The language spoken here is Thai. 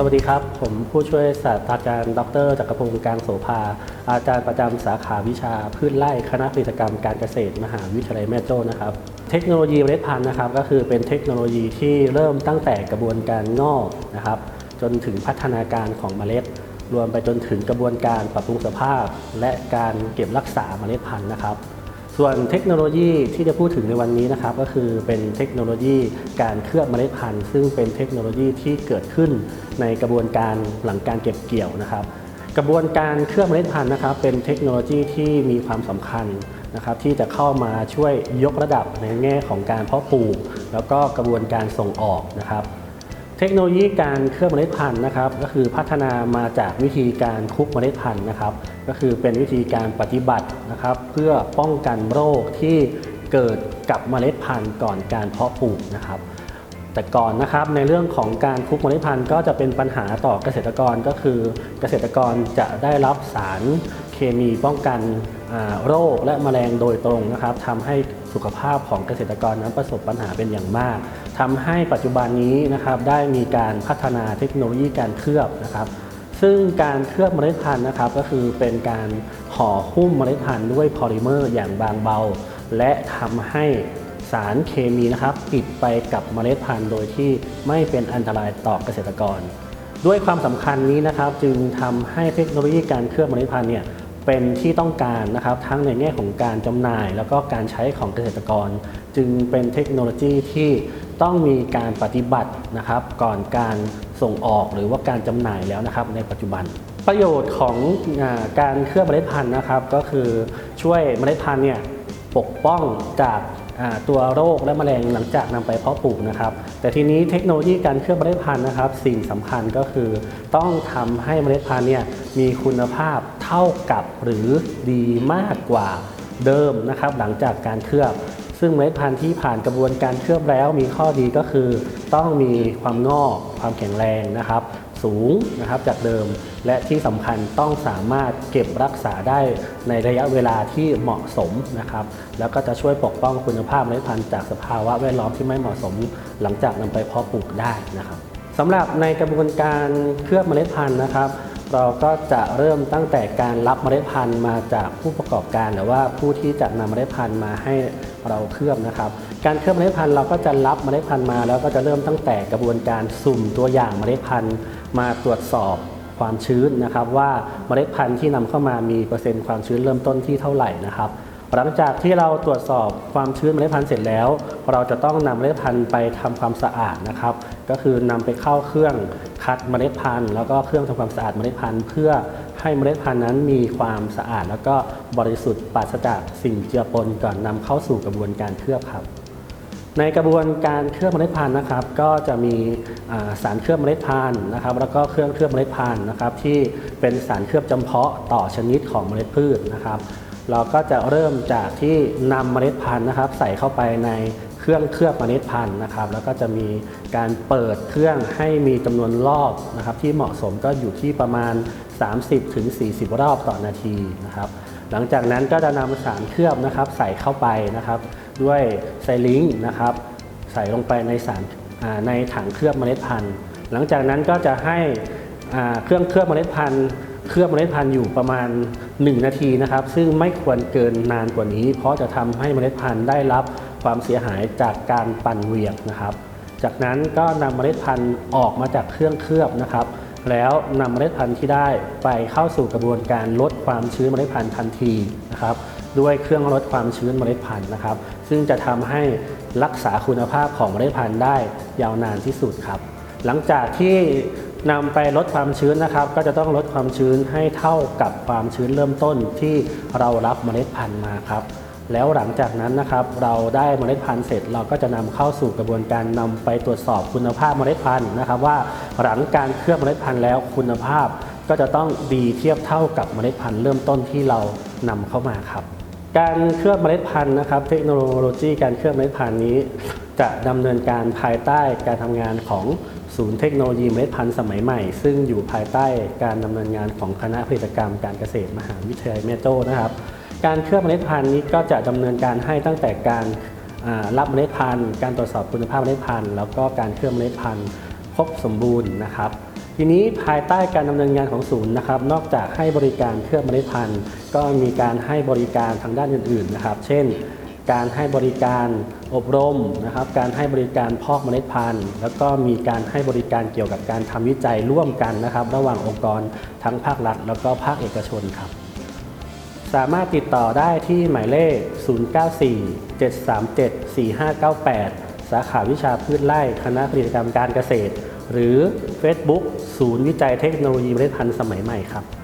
สวัสดีครับ ผมผู้ช่วยศาสตราจารย์ ดรจักรพงศ์กลางโสภา อาจารย์ประจำสาขาวิชาพืชไร่คณะผลิตกรรมการเกษตร มหาวิทยาลัยแม่โจ้นะครับ เทคโนโลยีเมล็ดพันธุ์นะครับ ก็คือเป็นเทคโนโลยีที่เริ่มตั้งแต่กระบวนการงอกนะครับ จนถึงพัฒนาการของเมล็ด รวมไปจนถึงกระบวนการปรับปรุงสภาพ และการเก็บรักษาเมล็ดพันธุ์นะครับ ส่วนเทคโนโลยีที่จะพูดถึงในวันนี้นะครับก็คือเป็นเทคโนโลยีการเคลือบเมล็ดพันธุ์ ซึ่งเป็นเทคโนโลยีที่เกิดขึ้นในกระบวนการหลังการเก็บเกี่ยวนะครับ กระบวนการเคลือบเมล็ดพันธุ์นะครับ เป็นเทคโนโลยีที่มีความสำคัญนะครับที่จะเข้ามาช่วยยกระดับในแง่ของการเพาะปลูก แล้วก็กระบวนการส่งออกนะครับ เทคโนโลยีการเคลือบเมล็ดพันธุ์นะครับก็คือพัฒนามาจากวิธีการคลุกเมล็ดพันธุ์นะครับ ก็คือเป็นวิธีการปฏิบัตินะครับ เพื่อป้องกันโรคที่เกิดกับเมล็ดพันธุ์ก่อนการเพาะปลูกนะครับ แต่ก่อนนะครับในเรื่องของการคลุกเมล็ดพันธุ์ก็จะเป็นปัญหาต่อเกษตรกรก็คือเกษตรกรจะได้รับสารเคมีป้องกันโรคและแมลงโดยตรงนะครับทำให้ สุขภาพของเกษตรกรนั้นประสบปัญหาเป็นอย่างมากทำให้ปัจจุบันนี้นะครับได้มีการพัฒนาเทคโนโลยีการเคลือบนะครับ ซึ่งการเคลือบเมล็ดพันธุ์นะครับก็คือเป็นการห่อหุ้มเมล็ดพันธุ์ด้วยพอลิเมอร์อย่างบางเบา และทำให้สารเคมีนะครับติดไปกับเมล็ดพันธุ์โดยที่ไม่เป็นอันตรายต่อเกษตรกร ด้วยความสำคัญนี้นะครับจึงทำให้เทคโนโลยีการเคลือบเมล็ดพันธุ์เนี่ย เป็นที่ต้องการนะครับทั้งในแง่ของการจำหน่าย แล้วก็การใช้ของเกษตรกร จึงเป็นเทคโนโลยีที่ต้องมีการปฏิบัตินะครับ ก่อนการส่งออกหรือว่าการจำหน่ายแล้วนะครับ ในปัจจุบัน ประโยชน์ของอการเคลือบเมล็ดพันธุ์นะครับ ก็คือช่วยเมล็ดพันธุ์เนี่ยปกป้องจาก ตัวโรคและแมลงหลังจากนำไปเพาะปลูกนะครับ แต่ทีนี้เทคโนโลยีการเคลือบเมล็ดพันธุ์นะครับ สิ่งสำคัญก็คือ ต้องทำให้เมล็ดพันธุ์เนี่ยมีคุณภาพเท่ากับหรือดีมากกว่าเดิมนะครับ หลังจากการเคลือบ ซึ่งเมล็ดพันธุ์ที่ผ่านกระบวนการเคลือบแล้วมีข้อดีก็คือ ต้องมีความงอกความแข็งแรงนะครับ สูงนะครับจากเดิม และที่สำคัญต้องสามารถเก็บรักษาได้ในระยะเวลาที่เหมาะสมนะครับ แล้วก็จะช่วยปกป้องคุณภาพเมล็ดพันธุ์จากสภาวะแวดล้อมที่ไม่เหมาะสม หลังจากนำไปเพาะปลูกได้นะครับสำหรับในกระบวนการเคลือบเมล็ดพันธุ์นะครับ เราก็จะเริ่มตั้งแต่การรับเมล็ดพันธุ์มาจากผู้ประกอบการ หรือว่าผู้ที่จะนำเมล็ดพันธุ์มาให้เราเคลือบนะครับ การเคลือบเมล็ดพันธุ์เราก็จะรับเมล็ดพันธุ์มา แล้วก็จะเริ่มตั้งแต่กระบวนการสุ่มตัวอย่างเมล็ดพันธุ์มาตรวจสอบความชื้นนะครับ ว่าเมล็ดพันธุ์ที่นำเข้ามามีเปอร์เซ็นต์ความชื้นเริ่มต้นที่เท่าไหร่นะครับหลังจากที่เราตรวจสอบความชื้นเมล็ดพันธุ์เสร็จแล้ว เราจะต้องนำเมล็ดพันธุ์ไปทำความสะอาดนะครับ ก็คือนำไปเข้าเครื่องคัดเมล็ดพันธุ์ แล้วก็เครื่องทำความสะอาดเมล็ดพันธุ์ เพื่อให้เมล็ดพันธุ์นั้นมีความสะอาด แล้วก็บริสุทธิ์ปราศจากสิ่งเจือปนก่อนนำเข้าสู่กระบวนการเคลือบครับ ในกระบวนการเคลือบเมล็ดพันธุ์นะครับ ก็จะมีสารเคลือบเมล็ดพันธุ์นะครับ แล้วก็เครื่องเคลือบเมล็ดพันธุ์นะครับ ที่เป็นสารเคลือบจำเพาะต่อชนิดของเมล็ดพืชนะครับ เราก็จะเริ่มจากที่นำเมล็ดพันธุ์นะครับ ใส่เข้าไปในเครื่องเคลือบเมล็ดพันธุ์นะครับ แล้วก็จะมีการเปิดเครื่องให้มีจำนวนรอบนะครับ ที่เหมาะสมก็อยู่ที่ประมาณ 30-40 รอบต่อนาทีนะครับ หลังจากนั้นก็จะนำสารเคลือบนะครับ ใส่เข้าไปนะครับ ด้วยไซลิงนะครับ ใส่ลงไปในสารในถังเคลือบเมล็ดพันธุ์ หลังจากนั้นก็จะให้เครื่องเคลือบเมล็ดพันธุ์เคลือบเมล็ดพันธุ์อยู่ประมาณ 1 นาทีนะครับ ซึ่งไม่ควรเกินนานกว่านี้ เพราะจะทำให้เมล็ดพันธุ์ได้รับความเสียหายจากการปั่นเหวี่ยงนะครับ จากนั้นก็นำเมล็ดพันธุ์ออกมาจากเครื่องเคลือบนะครับ แล้วนำเมล็ดพันธุ์ที่ได้ไปเข้าสู่กระบวนการลดความชื้นเมล็ดพันธุ์ทันทีนะครับ ด้วยเครื่องลดความชื้นเมล็ดพันธุ์นะครับ ซึ่งจะทำให้รักษาคุณภาพของเมล็ดพันธุ์ได้ยาวนานที่สุดครับ หลังจากที่นำไปลดความชื้นนะครับ ก็จะต้องลดความชื้นให้เท่ากับความชื้นเริ่มต้นที่เรารับเมล็ดพันธุ์มาครับ แล้วหลังจากนั้นนะครับ เราได้เมล็ดพันธุ์เสร็จ เราก็จะนำเข้าสู่กระบวนการนำไปตรวจสอบคุณภาพเมล็ดพันธุ์นะครับ ว่าหลังการเคลือบเมล็ดพันธุ์แล้วคุณภาพ ก็จะต้องดีเทียบเท่ากับเมล็ดพันธุ์เริ่มต้นที่เรานำเข้ามาครับ การเคลือบเมล็ดพันธุ์นะครับ เทคโนโลยีการเคลือบเมล็ดพันธุ์นี้ จะดำเนินการภายใต้การทำงานของศูนย์เทคโนโลยีเมล็ดพันธุ์สมัยใหม่ ซึ่งอยู่ภายใต้การดำเนินงานของคณะผลิตกรรมการเกษตรมหาวิทยาลัยแม่โจ้นะครับ การเคลือบเมล็ดพันธุ์นี้ก็จะดำเนินการให้ตั้งแต่การรับเมล็ดพันธุ์ การตรวจสอบคุณภาพเมล็ดพันธุ์ แล้วก็การเคลือบเมล็ดพันธุ์ครบสมบูรณ์นะครับ ทีนี้ภายใต้การดำเนินงานของศูนย์นะครับ นอกจากให้บริการเครื่องเมล็ดพันธุ์ ก็มีการให้บริการทางด้านอื่นๆนะครับ เช่น การให้บริการอบรมนะครับ การให้บริการพอกเมล็ดพันธุ์ แล้วก็มีการให้บริการเกี่ยวกับการทำวิจัยร่วมกันนะครับ ระหว่างองค์กรทั้งภาครัฐ แล้วก็ภาคเอกชนครับ สามารถติดต่อได้ที่หมายเลข 094-737-4598 สาขาวิชาพืชไร่คณะผลิตกรรมการเกษตร หรือ Facebook ศูนย์วิจัยเทคโนโลยีเมล็ดพันธุ์สมัยใหม่ครับ